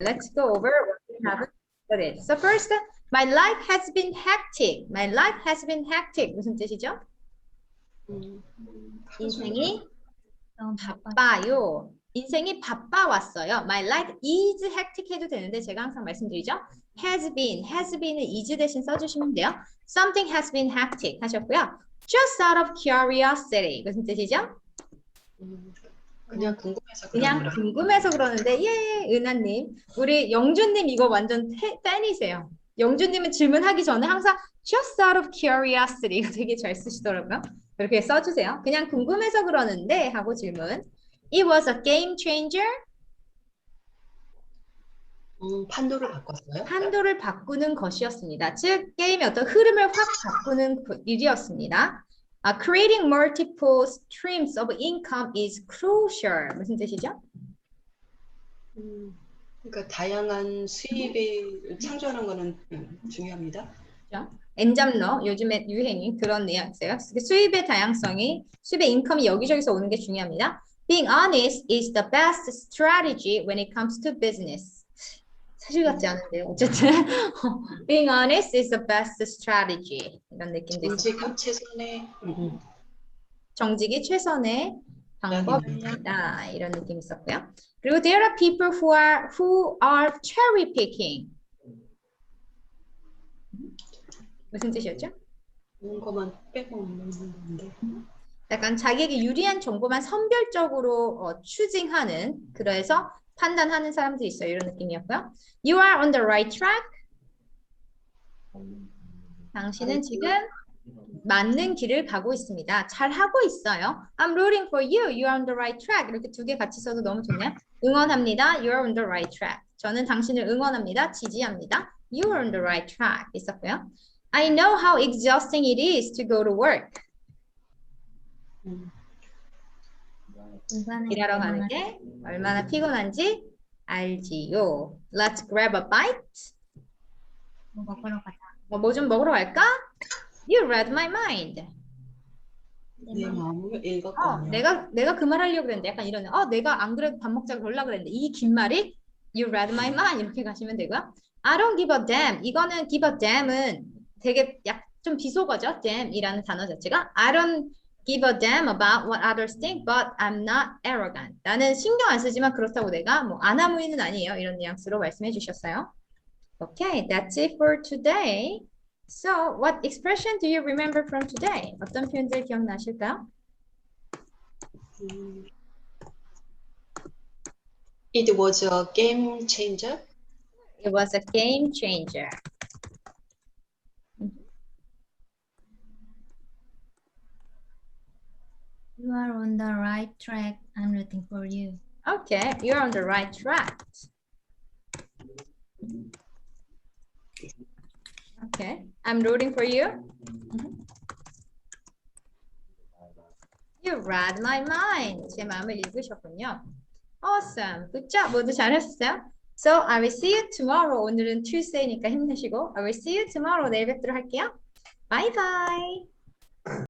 let's go over what we haven't studied. So first, my life has been hectic. My life has been hectic. 무슨 뜻이죠? 인생이 바빠. 바빠요. 인생이 바빠 왔어요. My life is hectic 해도 되는데 제가 항상 말씀드리죠. has been, has been을 is 대신 써주시면 돼요. Something has been hectic 하셨고요. Just out of curiosity 무슨 뜻이죠? 그냥 궁금해서 그런 그냥. 궁금해서 그러는데 예, 은하님, 우리 영준님 이거 완전 태- 팬이세요. 영준님은 질문하기 전에 항상 just out of curiosity 이거 되게 잘 쓰시더라고요. 그렇게 써주세요. 그냥 궁금해서 그러는데 하고 질문. It was a game changer. 음, 판도를 바꿨어요? 판도를 바꾸는 것이었습니다. 즉 게임의 어떤 흐름을 확 바꾸는 그 일이었습니다. 아, creating multiple streams of income is crucial. 무슨 뜻이죠? 음, 그러니까 다양한 수입을 창조하는 거는 음, 중요합니다. 엔잡러 요즘에 유행인 그런 뉘앙스예요. 수입의 다양성이 수입의 인컴이 여기저기서 오는 게 중요합니다. Being honest is the best strategy when it comes to business. 사실 같지 않은데요. 어쨌든 being honest is the best strategy 이런 느낌도 있어요. 정직은 최선의 음. 정직이 최선의 방법입니다. 이런 느낌 있었고요. 그리고 there are people who are who are cherry picking. 무슨 뜻이었죠? 좋은 것만 빼먹는 건데. 약간 자기에게 유리한 정보만 선별적으로 어, 추징하는 그래서 판단하는 사람들이 있어요. 이런 느낌이었고요. You are on the right track. 당신은 지금 맞는 길을 가고 있습니다. 잘 하고 있어요. I'm rooting for you. You are on the right track. 이렇게 두 개 같이 써도 너무 좋네요. 응원합니다. You are on the right track. 저는 당신을 응원합니다. 지지합니다. You are on the right track. 있었고요. I know how exhausting it is to go to work. 일하러 가는 게 얼마나 피곤한지 알지요. Let's grab a bite. 뭐 먹으러 가자. 뭐좀 먹으러 갈까? You read my mind. 내 마음을 어, 읽었거든요. 내가 내가 그 말 하려고 그랬는데 약간 이런 어, 내가 안 그래도 밥 먹자고 그러려고 그랬는데 이 긴 말이 You read my mind 이렇게 가시면 되고요. I don't give a damn. 이거는 give a damn은 되게 약 좀 비속어죠. damn이라는 단어 자체가 I don't give a damn about what others think, but I'm not arrogant. 나는 신경 안 쓰지만 그렇다고 내가 뭐 아나무인은 아니에요. 이런 뉘앙스로 말씀해 주셨어요. Okay, that's it for today. So, what expression do you remember from today? 어떤 표현들 기억나실까요? 음. It was a game changer. It was a game changer. You are on the right track. I'm rooting for you. Okay, you're on the right track. Okay, I'm rooting for you. Mhm. You read my mind. 제 마음을 읽으셨군요. Awesome. Good job. 모두 잘하셨어요? So I will see you tomorrow. 오늘은 Tuesday니까 힘내시고 I will see you tomorrow. 내일 뵙도록 할게요. Bye bye.